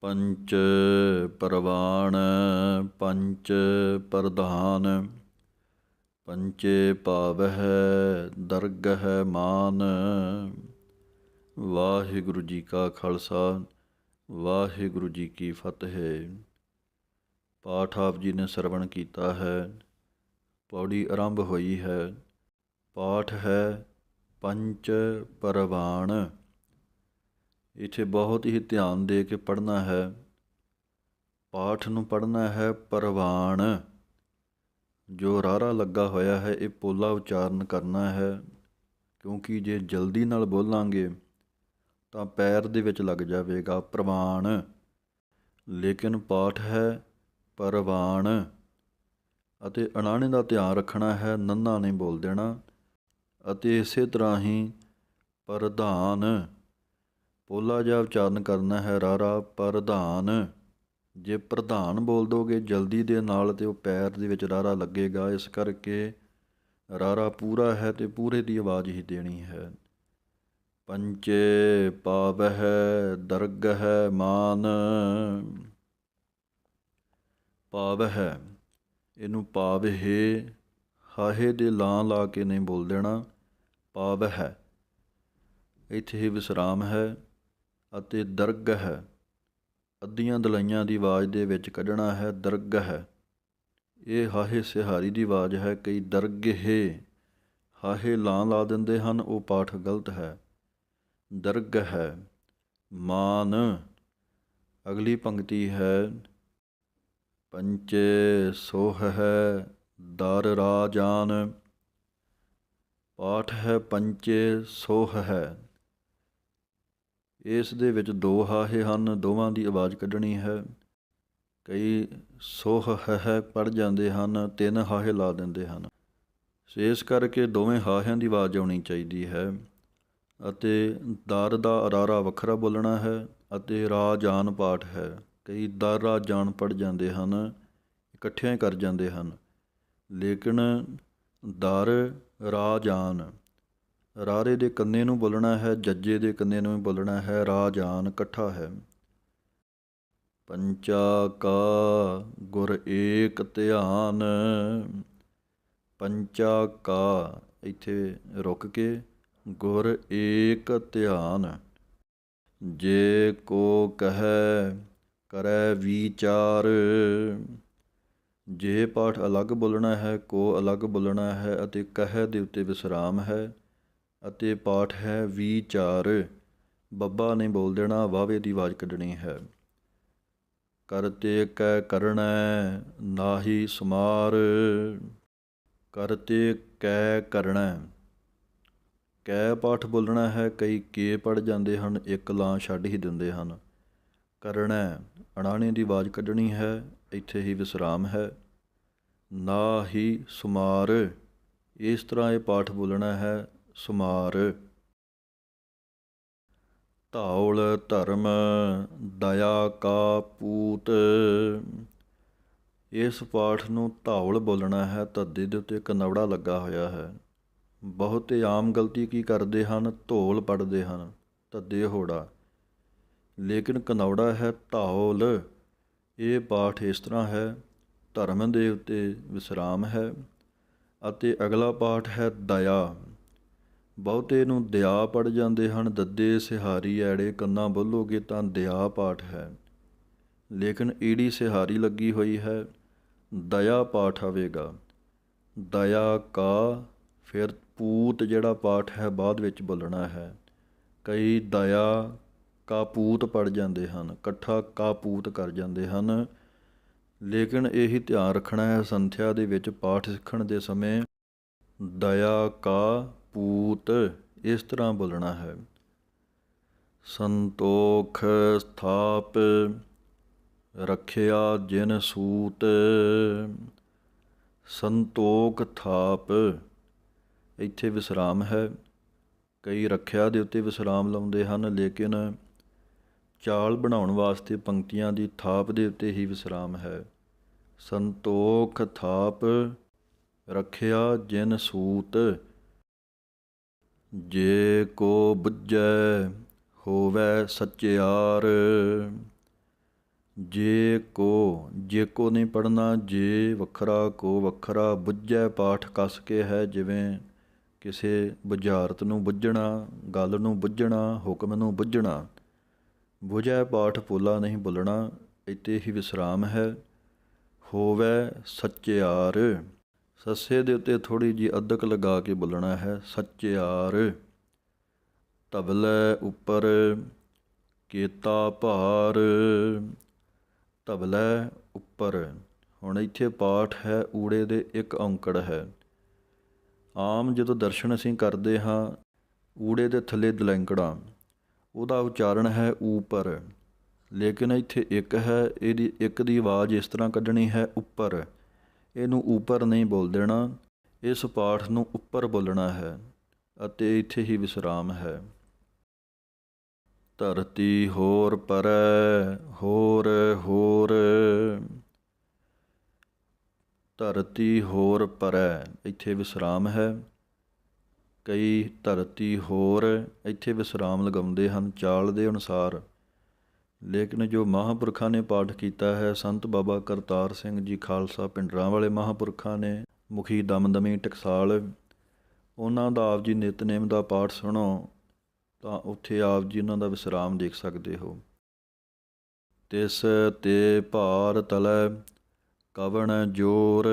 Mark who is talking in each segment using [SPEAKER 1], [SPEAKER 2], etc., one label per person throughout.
[SPEAKER 1] ਪੰਚ ਪਰਵਾਣ, ਪੰਚ ਪ੍ਰਧਾਨ, ਪੰਚੇ ਪਾਵਹਿ, ਦਰਗਹਿ ਮਾਨ। ਵਾਹਿਗੁਰੂ ਜੀ ਕਾ ਖਾਲਸਾ, ਵਾਹਿਗੁਰੂ ਜੀ ਕੀ ਫਤਿਹ। ਪਾਠ ਆਪ ਜੀ ਨੇ ਸਰਵਣ ਕੀਤਾ ਹੈ। ਪੌੜੀ ਆਰੰਭ ਹੋਈ ਹੈ। ਪਾਠ ਹੈ ਪੰਚ ਪਰਵਾਣ। ਇੱਥੇ ਬਹੁਤ ਹੀ ਧਿਆਨ ਦੇ ਕੇ ਪੜ੍ਹਨਾ ਹੈ। ਪਾਠ ਨੂੰ ਪੜ੍ਹਨਾ ਹੈ ਪਰਵਾਣ। ਜੋ ਰਾਰਾ ਲੱਗਾ ਹੋਇਆ ਹੈ, ਇਹ ਪੋਲਾ ਉਚਾਰਨ ਕਰਨਾ ਹੈ। ਕਿਉਂਕਿ ਜੇ ਜਲਦੀ ਨਾਲ ਬੋਲਾਂਗੇ, ਤਾਂ ਪੈਰ ਦੇ ਵਿੱਚ ਲੱਗ ਜਾਵੇਗਾ ਪ੍ਰਵਾਨ ਲੇਕਿਨ ਪਾਠ ਹੈ ਪਰਵਾਣ। ਅਤੇ ਅਣਾਣੇ ਦਾ ਧਿਆਨ ਰੱਖਣਾ ਹੈ, ਨੰਨਾ ਨਹੀਂ ਬੋਲ ਦੇਣਾ। ਅਤੇ ਇਸੇ ਤਰ੍ਹਾਂ ਹੀ ਪ੍ਰਧਾਨ। ਪੋਲਾ ਜਿਹਾ ਉਚਾਰਨ ਕਰਨਾ ਹੈ ਰਾਰਾ ਪ੍ਰਧਾਨ। ਜੇ ਪ੍ਰਧਾਨ ਬੋਲ ਦੋਗੇ, ਜਲਦੀ ਦੇ ਨਾਲ ਤੇ ਉਹ ਪੈਰ ਦੇ ਵਿੱਚ ਰਾਰਾ ਲੱਗੇਗਾ। ਇਸ ਕਰਕੇ ਰਾਰਾ ਪੂਰਾ ਹੈ ਤੇ ਪੂਰੇ ਦੀ ਆਵਾਜ਼ ਹੀ ਦੇਣੀ ਹੈ। ਪੰਚੇ ਪਾਵਹਿ ਦਰਗਹਿ ਮਾਨ। ਪਾਵਹਿ, ਇਹਨੂੰ ਪਾਵਹਿ, ਹਾਹੇ ਦੇ ਲਾਂ ਲਾ ਕੇ ਨਹੀਂ ਬੋਲ ਦੇਣਾ। ਪਾਵਹਿ, ਇੱਥੇ ਹੀ ਵਿਸਰਾਮ ਹੈ। ਅਤੇ ਦਰਗਹ ਹੈ। ਅੱਧੀਆਂ ਦਲਾਈਆਂ ਦੀ ਆਵਾਜ਼ ਦੇ ਵਿੱਚ ਕੱਢਣਾ ਹੈ ਦਰਗਹ ਹੈ। ਇਹ ਹਾਹੇ ਸਿਹਾਰੀ ਦੀ ਆਵਾਜ਼ ਹੈ ਕਈ ਦਰਗਹਿ ਹਾਹੇ ਲਾਂ ਲਾ ਦਿੰਦੇ ਹਨ, ਉਹ ਪਾਠ ਗਲਤ ਹੈ। ਦਰਗਹ ਹੈ। ਮਾਨ। ਅਗਲੀ ਪੰਕਤੀ ਹੈ, ਪੰਚੇ ਸੋਹ ਹੈ, ਦਰ ਰਾਜਾਨ ਪਾਠ ਹੈ, ਪੰਚੇ ਸੋਹ ਹੈ। ਇਸ ਦੇ ਵਿੱਚ ਦੋ ਹਾਹੇ ਹਨ, ਦੋਵਾਂ ਦੀ ਆਵਾਜ਼ ਕੱਢਣੀ ਹੈ। ਕਈ ਸੋਹ ਹੈ ਪੜ ਜਾਂਦੇ ਹਨ, ਤਿੰਨ ਹਾਹੇ ਲਾ ਦਿੰਦੇ ਹਨ। ਸੋ ਇਸ ਕਰਕੇ ਦੋਵੇਂ ਹਾਹਿਆਂ ਦੀ ਆਵਾਜ਼ ਆਉਣੀ ਚਾਹੀਦੀ ਹੈ ਅਤੇ ਦਰ ਦਾ ਅਰਾਰਾ ਵੱਖਰਾ ਬੋਲਣਾ ਹੈ ਅਤੇ ਰਾ ਜਾਨ ਪਾਠ ਹੈ। ਕਈ ਦਰ ਰਾ ਜਾਨ ਪੜ ਜਾਂਦੇ ਹਨ, ਇਕੱਠਿਆਂ ਕਰ ਜਾਂਦੇ ਹਨ। ਲੇਕਿਨ ਦਰ ਰਾ ਜਾਨ ਰਾਰੇ ਦੇ ਕੰਨੇ ਨੂੰ ਬੋਲਣਾ ਹੈ, ਜੱਜੇ ਦੇ ਕੰਨੇ ਨੂੰ ਬੋਲਣਾ ਹੈ ਰਾਜਾਨ ਇਕੱਠਾ ਹੈ। ਪੰਚਾ ਕਾ ਗੁਰ ਏਕ ਧਿਆਨ, ਪੰਚਾ ਕਾ, ਇੱਥੇ ਰੁਕ ਕੇ, ਗੁਰ ਏਕ ਧਿਆਨ। ਜੇ ਕੋ ਕਹੈ, ਕਰੈ ਵਿਚਾਰ। ਜੇ ਪਾਠ ਅਲੱਗ ਬੋਲਣਾ ਹੈ, ਕੋ ਅਲੱਗ ਬੋਲਣਾ ਹੈ ਅਤੇ ਕਹੈ ਦੇ ਉੱਤੇ ਵਿਸਰਾਮ ਹੈ। ਅਤੇ ਪਾਠ ਹੈ ਵੀ ਚਾਰ ਬੱਬਾ ਨੇ ਬੋਲ ਦੇਣਾ, ਵਾਵੇ ਦੀ ਆਵਾਜ਼ ਕੱਢਣੀ ਹੈ। ਕਰਤੇ ਕੈ ਕਰਣੈ ਨਾਹੀ ਸਮਾਰ। ਕਰਤੇ ਕੈ ਕਰਣੈ ਕੈ ਪਾਠ ਬੋਲਣਾ ਹੈ, ਕਈ ਕੇ ਪੜ ਜਾਂਦੇ ਹਨ, ਇੱਕ ਲਾਂ ਛੱਡ ਹੀ ਦਿੰਦੇ ਹਨ। ਕਰਣੈ ਅਣਾਣੇ ਦੀ ਆਵਾਜ਼ ਕੱਢਣੀ ਹੈ, ਇੱਥੇ ਹੀ ਵਿਸਰਾਮ ਹੈ। ਨਾ ਹੀ ਸੁਮਾਰ। ਇਸ ਤਰ੍ਹਾਂ ਇਹ ਪਾਠ ਬੋਲਣਾ ਹੈ ਸੁਮਾਰ। ਧੌਲ ਧਰਮ ਦਇਆ ਕਾ ਪੂਤ। ਇਸ ਪਾਠ ਨੂੰ ਧੌਲ ਬੋਲਣਾ ਹੈ ਧੱਦੇ ਦੇ ਉੱਤੇ ਕਨਵੜਾ ਲੱਗਾ ਹੋਇਆ ਹੈ। ਬਹੁਤੇ ਆਮ ਗਲਤੀ ਕੀ ਕਰਦੇ ਹਨ? ਧੌਲ ਪੜਦੇ ਹਨ ਧੱਦੇ ਹੋੜਾ। ਲੇਕਿਨ ਕਨੌੜਾ ਹੈ ਧੌਲ। ਇਹ ਪਾਠ ਇਸ ਤਰ੍ਹਾਂ ਹੈ, ਧਰਮ ਦੇ ਉੱਤੇ ਵਿਸਰਾਮ ਹੈ ਅਤੇ ਅਗਲਾ ਪਾਠ ਹੈ ਦਇਆ। ਬਹੁਤੇ ਨੂੰ ਦਿਆ ਪੜ ਜਾਂਦੇ ਹਨ, ਦੱਦੇ ਸਿਹਾਰੀ ਐੜੇ ਕੰਨਾਂ ਬੋਲੋਗੇ ਤਾਂ ਦਿਆ ਪਾਠ ਹੈ। ਲੇਕਿਨ ਈੜੀ ਸਿਹਾਰੀ ਲੱਗੀ ਹੋਈ ਹੈ, ਦਇਆ ਪਾਠ ਆਵੇਗਾ। ਦਇਆ ਕਾ ਫਿਰ ਪੂਤ ਜਿਹੜਾ ਪਾਠ ਹੈ ਬਾਅਦ ਵਿੱਚ ਬੋਲਣਾ ਹੈ। ਕਈ ਦਇਆ ਕਾਪੂਤ ਪੜ ਜਾਂਦੇ ਹਨ, ਇਕੱਠਾ ਕਾਪੂਤ ਕਰ ਜਾਂਦੇ ਹਨ। ਲੇਕਿਨ ਇਹੀ ਧਿਆਨ ਰੱਖਣਾ ਹੈ, ਸੰਥਿਆ ਦੇ ਵਿੱਚ ਪਾਠ ਸਿੱਖਣ ਦੇ ਸਮੇਂ ਦਇਆ ਕਾ ਪੂਤ ਇਸ ਤਰ੍ਹਾਂ ਬੋਲਣਾ ਹੈ। ਸੰਤੋਖ ਸਥਾਪ ਰੱਖਿਆ ਜਿਨ ਸੂਤ। ਸੰਤੋਖ ਥਾਪ, ਇੱਥੇ ਵਿਸਰਾਮ ਹੈ। ਕਈ ਰੱਖਿਆ ਦੇ ਉੱਤੇ ਵਿਸਰਾਮ ਲਾਉਂਦੇ ਹਨ, ਲੇਕਿਨ ਚਾਲ ਬਣਾਉਣ ਵਾਸਤੇ ਪੰਕਤੀਆਂ ਦੀ ਥਾਪ ਦੇ ਉੱਤੇ ਹੀ ਵਿਸਰਾਮ ਹੈ। ਸੰਤੋਖ ਥਾਪ, ਰੱਖਿਆ ਜਿਨ ਸੂਤ। ਜੇ ਕੋ ਬੁੱਝੈ ਹੋਵੇ ਸਚਿਆਰ ਜੇ ਕੋ ਜੇ ਕੋ ਨਹੀਂ ਪੜਨਾ ਜੇ ਵੱਖਰਾ ਕੋ ਵੱਖਰਾ ਬੁੱਝੈ ਪਾਠ ਕਸ ਕੇ ਹੈ ਜਿਵੇਂ ਕਿਸੇ ਬੁਝਾਰਤ ਨੂੰ ਬੁੱਝਣਾ, ਗੱਲ ਨੂੰ ਬੁੱਝਣਾ, ਹੁਕਮ ਨੂੰ ਬੁੱਝਣਾ। ਬੁਝੈ ਪਾਠ ਪੋਲਾ ਨਹੀਂ ਬੋਲਣਾ, ਇੱਥੇ ਹੀ ਵਿਸਰਾਮ ਹੈ। ਹੋਵੇ ਸੱਚਿਆਰ ਸੱਸੇ ਦੇ ਉੱਤੇ ਥੋੜੀ ਜੀ ਅਦਕ ਲਗਾ ਕੇ ਬੋਲਣਾ ਹੈ ਸੱਚਿਆਰ ਤਬਲੇ ਉੱਪਰ ਕੇਤਾ ਭਾਰ ਤਬਲੇ ਉੱਪਰ। ਹੁਣ ਇੱਥੇ ਪਾਠ ਹੈ, ਊੜੇ ਦੇ ਇੱਕ ਔਂਕੜ ਹੈ। ਆਮ ਜਦੋਂ ਦਰਸ਼ਨ ਅਸੀਂ ਕਰਦੇ ਹਾਂ, ਊੜੇ ਦੇ ਥੱਲੇ ਦਲੈਂਕੜਾ, ਉਹਦਾ ਉਚਾਰਨ ਹੈ ਊਪਰ। ਲੇਕਿਨ ਇੱਥੇ ਇੱਕ ਹੈ, ਇਹਦੀ, ਇੱਕ ਦੀ ਆਵਾਜ਼ ਇਸ ਤਰ੍ਹਾਂ ਕੱਢਣੀ ਹੈ, ਉੱਪਰ। ਇਹਨੂੰ ਉੱਪਰ ਨਹੀਂ ਬੋਲ ਦੇਣਾ, ਇਸ ਪਾਠ ਨੂੰ ਉੱਪਰ ਬੋਲਣਾ ਹੈ ਅਤੇ ਇੱਥੇ ਹੀ ਵਿਸਰਾਮ ਹੈ। ਧਰਤੀ ਹੋਰ ਪਰੈ, ਹੋਰ ਹੋਰ। ਧਰਤੀ ਹੋਰ ਪਰੈ, ਇੱਥੇ ਵਿਸਰਾਮ ਹੈ। ਕਈ ਧਰਤੀ ਹੋਰ ਇੱਥੇ ਵਿਸਰਾਮ ਲਗਾਉਂਦੇ ਹਨ, ਚਾਲ ਦੇ ਅਨੁਸਾਰ ਲੇਕਿਨ ਜੋ ਮਹਾਂਪੁਰਖਾਂ ਨੇ ਪਾਠ ਕੀਤਾ ਹੈ, ਸੰਤ ਬਾਬਾ ਕਰਤਾਰ ਸਿੰਘ ਜੀ ਖਾਲਸਾ ਪਿੰਡਰਾਂ ਵਾਲੇ ਮਹਾਂਪੁਰਖਾਂ ਨੇ, ਮੁਖੀ ਦਮਦਮੀ ਟਕਸਾਲ, ਉਹਨਾਂ ਦਾ ਆਪ ਜੀ ਨਿਤਨੇਮ ਦਾ ਪਾਠ ਸੁਣੋ, ਤਾਂ ਉੱਥੇ ਆਪ ਜੀ ਉਹਨਾਂ ਦਾ ਵਿਸਰਾਮ ਦੇਖ ਸਕਦੇ ਹੋ। ਤਿਸ ਤੇ ਭਾਰ ਤਲੈ ਕਵਣ ਜੋਰ,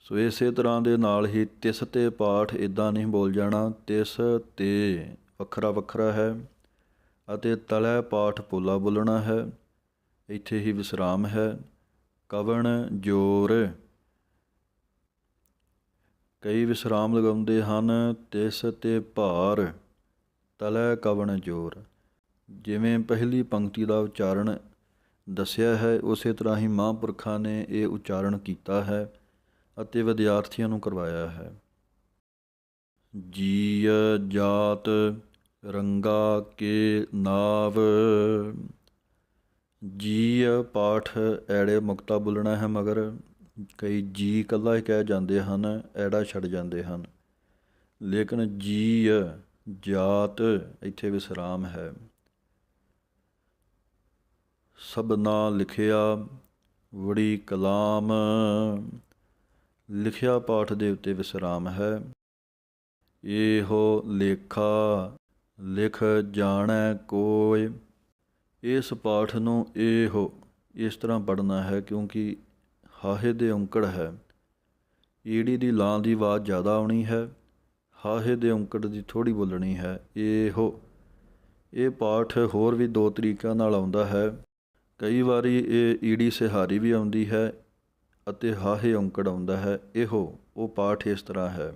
[SPEAKER 1] ਸੋ ਇਸੇ ਤਰ੍ਹਾਂ ਦੇ ਨਾਲ ਹੀ ਤਿਸ ਤੇ ਪਾਠ ਇਦਾਂ ਨਹੀਂ ਬੋਲ ਜਾਣਾ, ਤਿਸ ਤੇ ਵੱਖਰਾ ਵੱਖਰਾ ਹੈ। ਅਤੇ ਤਲੈ ਪਾਠ ਪੋਲਾ ਬੋਲਣਾ ਹੈ। ਇੱਥੇ ਹੀ ਵਿਸਰਾਮ ਹੈ। ਕਵਣ ਜੋਰ? ਕਈ ਵਿਸਰਾਮ ਲਗਾਉਂਦੇ ਹਨ, ਤਿਸ ਤੇ ਭਾਰ। ਤਲੈ ਕਵਣ ਜੋਰ? ਜਿਵੇਂ ਪਹਿਲੀ ਪੰਕਤੀ ਦਾ ਉਚਾਰਨ ਦੱਸਿਆ ਹੈ, ਉਸੇ ਤਰ੍ਹਾਂ ਹੀ ਮਹਾਂਪੁਰਖਾਂ ਨੇ ਇਹ ਉਚਾਰਨ ਕੀਤਾ ਹੈ ਅਤੇ ਵਿਦਿਆਰਥੀਆਂ ਨੂੰ ਕਰਵਾਇਆ ਹੈ। ਜੀਅ ਜਾਤ ਰੰਗਾ ਕੇ ਨਾਵ। ਜੀਅ ਪਾਠ ਐੜੇ ਮੁਕਤਾ ਬੋਲਣਾ ਹੈ ਮਗਰ, ਕਈ ਜੀ ਇਕੱਲਾ ਹੀ ਕਹਿ ਜਾਂਦੇ ਹਨ, ਐੜਾ ਛੱਡ ਜਾਂਦੇ ਹਨ। ਲੇਕਿਨ ਜੀ ਜਾਤ, ਇੱਥੇ ਵਿਸਰਾਮ ਹੈ। ਸਭਨਾ ਲਿਖਿਆ, ਵੜੀ ਕਲਾਮ। ਲਿਖਿਆ ਪਾਠ ਦੇ ਉੱਤੇ ਵਿਸਰਾਮ ਹੈ। ਇਹੋ ਲੇਖਾ ਲਿਖ ਜਾਣੈ ਕੋਇ। ਇਸ ਪਾਠ ਨੂੰ ਇਹੋ ਇਸ ਤਰ੍ਹਾਂ ਪੜਨਾ ਹੈ ਕਿਉਂਕਿ ਹਾਹੇ ਦੇ ਔਂਕੜ ਹੈ। ਈੜੀ ਦੀ ਲਾਂ ਦੀ ਆਵਾਜ਼ ਜ਼ਿਆਦਾ ਆਉਣੀ ਹੈ, ਹਾਹੇ ਦੇ ਔਂਕੜ ਦੀ ਥੋੜੀ ਬੋਲਣੀ ਹੈ। ਇਹੋ। ਇਹ ਪਾਠ ਹੋਰ ਵੀ ਦੋ ਤਰੀਕਿਆਂ ਨਾਲ ਆਉਂਦਾ ਹੈ। ਕਈ ਵਾਰੀ ਇਹ ਈੜੀ ਸਿਹਾਰੀ ਵੀ ਆਉਂਦੀ ਹੈ ਅਤੇ ਹਾਹੇ ਔਂਕੜ ਆਉਂਦਾ ਹੈ। ਇਹੋ, ਉਹ ਪਾਠ ਇਸ ਤਰ੍ਹਾਂ ਹੈ।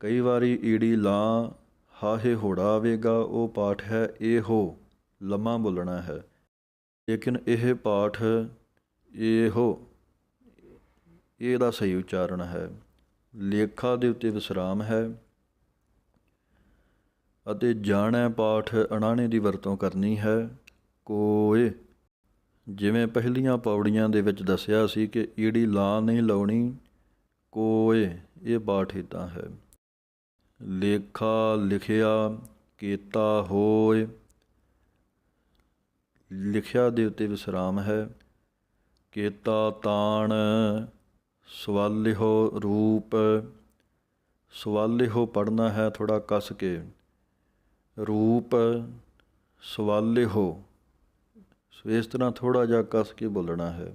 [SPEAKER 1] ਕਈ ਵਾਰੀ ਈੜੀ ਲਾਂ ਹਾਹੇ ਹੋੜਾ ਆਵੇਗਾ ਉਹ ਪਾਠ ਹੈ, ਇਹੋ ਲੰਮਾ ਬੋਲਣਾ ਹੈ। ਲੇਕਿਨ ਇਹ ਪਾਠ ਇਹੋ, ਇਹਦਾ ਸਹੀ ਉਚਾਰਨ ਹੈ। ਲੇਖਾ ਦੇ ਉੱਤੇ ਵਿਸਰਾਮ ਹੈ ਅਤੇ ਜਾਣੈ ਪਾਠ ਅਣਾਣੇ ਦੀ ਵਰਤੋਂ ਕਰਨੀ ਹੈ। ਕੋਏ, ਜਿਵੇਂ ਪਹਿਲੀਆਂ ਪੌੜੀਆਂ ਦੇ ਵਿੱਚ ਦੱਸਿਆ ਸੀ ਕਿ ਈੜੀ ਲਾ ਨਹੀਂ ਲਾਉਣੀ, ਕੋਏ, ਇਹ ਪਾਠ ਇਦਾਂ ਹੈ। ਲੇਖਾ ਲਿਖਿਆ ਕੀਤਾ ਹੋਏ ਲਿਖਿਆ ਦੇ ਉੱਤੇ ਵਿਸਰਾਮ ਹੈ। ਕੀਤਾ ਤਾਣ ਸਵਾਲਿਹੋ ਰੂਪ। ਸਵਾਲਿਹੋ ਪੜਨਾ ਹੈ ਥੋੜਾ ਕੱਸ ਕੇ। ਰੂਪ ਸਵਾਲਿਹੋ। ਸੋ ਇਸ ਤਰ੍ਹਾਂ ਥੋੜਾ ਜਿਹਾ ਕੱਸ ਕੇ ਬੋਲਣਾ ਹੈ।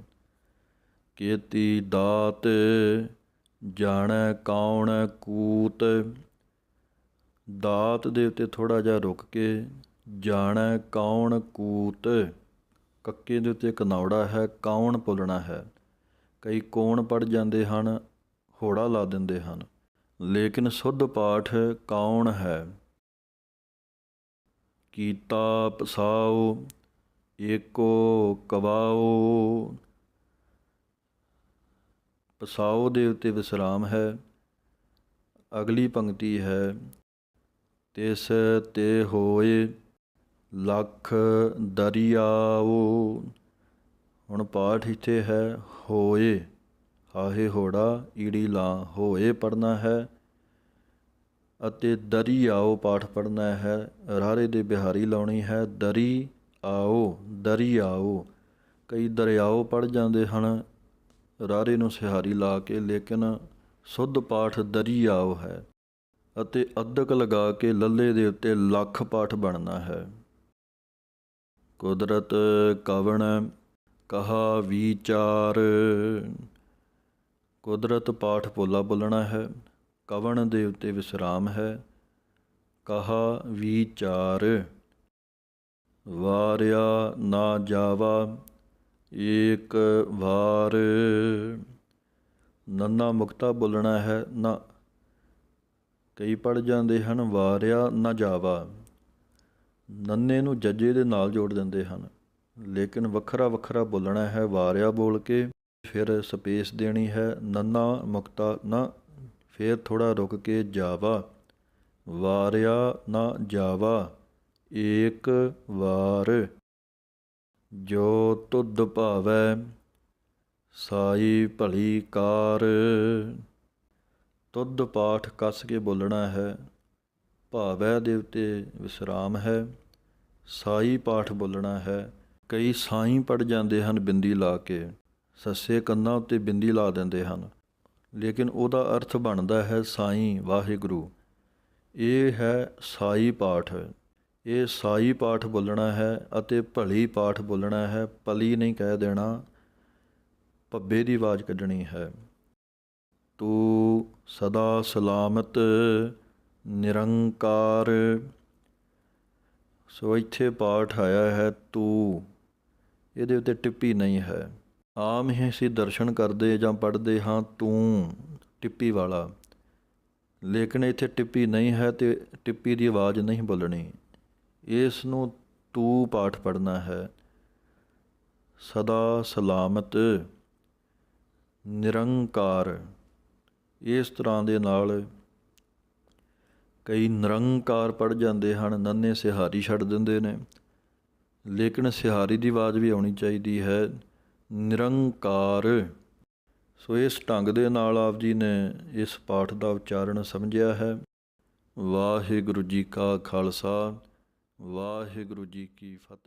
[SPEAKER 1] ਕੀਤੀ ਦਾਤ ਜਾਣੈ ਕੌਣ ਕੂਤ। ਦਾਤ ਦੇ ਉੱਤੇ ਥੋੜਾ ਜਿਹਾ ਰੁਕ ਕੇ ਜਾਣੈ ਕੌਣ ਕੂਤ। ਕੱਕੇ ਦੇ ਉੱਤੇ ਕਨੌੜਾ ਹੈ, ਕੌਣ ਬੋਲਣਾ ਹੈ। ਕਈ ਕੌਣ ਪੜ ਜਾਂਦੇ ਹਨ, ਹੋੜਾ ਲਾ ਦਿੰਦੇ ਹਨ। ਲੇਕਿਨ ਸੁੱਧ ਪਾਠ ਕੌਣ ਹੈ? ਕੀਤਾ ਪਸਾਓ ਏਕੋ ਕਵਾਓ ਪਸਾਓ ਦੇ ਉੱਤੇ ਵਿਸਰਾਮ ਹੈ, ਅਗਲੀ ਪੰਕਤੀ ਹੈ ਤਿਸ ਤੇ ਹੋਏ ਲੱਖ ਦਰਿਆਓ, ਹੁਣ ਪਾਠ ਇੱਥੇ ਹੈ ਹੋਏ ਹਾਹੇ ਹੋੜਾ ਈੜੀ ਲਾ ਹੋਏ ਪੜਨਾ ਹੈ, ਅਤੇ ਦਰੀ ਆਓ ਪਾਠ ਪੜਨਾ ਹੈ ਰਾਰੇ ਦੇ ਬਿਹਾਰੀ ਲਾਉਣੀ ਹੈ ਦਰੀ ਆਓ ਦਰੀ ਆਓ। ਕਈ ਦਰਿਆਓ ਪੜ ਜਾਂਦੇ ਹਨ ਰਾਰੇ ਨੂੰ ਸਿਹਾਰੀ ਲਾ ਕੇ, ਲੇਕਿਨ ਸੁੱਧ ਪਾਠ ਦਰੀ ਆਓ ਹੈ। ਅਤੇ ਅੱਧਕ ਲਗਾ ਕੇ ਲੱਲੇ ਦੇ ਉੱਤੇ ਲੱਖ ਪਾਠ ਬਣਨਾ ਹੈ। ਕੁਦਰਤ ਕਵਣ ਕਹਾ ਵਿਚਾਰ। ਕੁਦਰਤ ਪਾਠ ਪੋਲਾ ਬੋਲਣਾ ਹੈ, ਕਵਣ ਦੇ ਉੱਤੇ ਵਿਸਰਾਮ ਹੈ, ਕਹਾ ਵਿਚਾਰ। ਵਾਰਿਆ ਨਾ ਜਾਵਾ ਏਕ ਵਾਰ। ਨੰਨਾ ਮੁਕਤਾ ਬੋਲਣਾ ਹੈ, ਨਾ ਕਈ ਪੜ ਜਾਂਦੇ ਹਨ, ਵਾਰਿਆ ਨਾ ਜਾਵਾ। ਨੰਨੇ ਨੂੰ ਜੱਜੇ ਦੇ ਨਾਲ ਜੋੜ ਦਿੰਦੇ ਹਨ। ਲੇਕਿਨ ਵੱਖਰਾ ਵੱਖਰਾ ਬੋਲਣਾ ਹੈ, ਵਾਰਿਆ ਬੋਲ ਕੇ ਫਿਰ ਸਪੇਸ ਦੇਣੀ ਹੈ, ਨੰਨਾ ਮੁਕਤਾ ਨਾ, ਫਿਰ ਥੋੜਾ ਰੁਕ ਕੇ ਜਾਵਾ। ਵਾਰਿਆ ਨਾ ਜਾਵਾ, ਏਕ ਵਾਰ। ਜੋ ਤੁਧ ਭਾਵੈ, ਸਾਈ ਭਲੀ ਕਾਰ। ਤੁਧ ਪਾਠ ਕੱਸ ਕੇ ਬੋਲਣਾ ਹੈ, ਭਾਵੈ ਦੇ ਉੱਤੇ ਵਿਸਰਾਮ ਹੈ। ਸਾਈ ਪਾਠ ਬੋਲਣਾ ਹੈ, ਕਈ ਸਾਈ ਪੜ ਜਾਂਦੇ ਹਨ ਬਿੰਦੀ ਲਾ ਕੇ, ਸੱਸੇ ਕੰਨਾਂ ਉੱਤੇ ਬਿੰਦੀ ਲਾ ਦਿੰਦੇ ਹਨ। ਲੇਕਿਨ ਉਹਦਾ ਅਰਥ ਬਣਦਾ ਹੈ ਸਾਈ, ਵਾਹਿਗੁਰੂ। ਇਹ ਹੈ ਸਾਈ ਪਾਠ। ਇਹ ਸਾਈ ਪਾਠ ਬੋਲਣਾ ਹੈ ਅਤੇ ਭਲੀ ਪਾਠ ਬੋਲਣਾ ਹੈ ਪਲੀ ਨਹੀਂ ਕਹਿ ਦੇਣਾ। ਪੱਬੇ ਦੀ ਆਵਾਜ਼ ਕੱਢਣੀ ਹੈ। ਤੂੰ ਸਦਾ ਸਲਾਮਤ ਨਿਰੰਕਾਰ। ਸੋ ਇੱਥੇ ਪਾਠ ਆਇਆ ਹੈ, ਤੂੰ। ਇਹਦੇ ਉੱਤੇ ਟਿੱਪੀ ਨਹੀਂ ਹੈ। ਆਮ ਹੀ ਅਸੀਂ ਦਰਸ਼ਨ ਕਰਦੇ ਜਾਂ ਪੜ੍ਹਦੇ ਹਾਂ, ਤੂੰ, ਟਿੱਪੀ ਵਾਲਾ। ਲੇਕਿਨ ਇੱਥੇ ਟਿੱਪੀ ਨਹੀਂ ਹੈ ਤੇ ਟਿੱਪੀ ਦੀ ਆਵਾਜ਼ ਨਹੀਂ ਬੋਲਣੀ। ਇਸ ਨੂੰ ਤੂੰ ਪਾਠ ਪੜਨਾ ਹੈ। ਸਦਾ ਸਲਾਮਤ ਨਿਰੰਕਾਰ। ਇਸ ਤਰ੍ਹਾਂ ਦੇ ਨਾਲ ਕਈ ਨਿਰੰਕਾਰ ਪੜ ਜਾਂਦੇ ਹਨ, ਨੰਨੇ ਸਿਹਾਰੀ ਛੱਡ ਦਿੰਦੇ ਨੇ। ਲੇਕਿਨ ਸਿਹਾਰੀ ਦੀ ਆਵਾਜ਼ ਵੀ ਆਉਣੀ ਚਾਹੀਦੀ ਹੈ, ਨਿਰੰਕਾਰ। ਸੋ ਇਸ ਢੰਗ ਦੇ ਨਾਲ ਆਪ ਜੀ ਨੇ ਇਸ ਪਾਠ ਦਾ ਉਚਾਰਨ ਸਮਝਿਆ ਹੈ। ਵਾਹਿਗੁਰੂ ਜੀ ਕਾ ਖਾਲਸਾ, ਵਾਹਿਗੁਰੂ ਜੀ ਕੀ ਫਤਿਹ।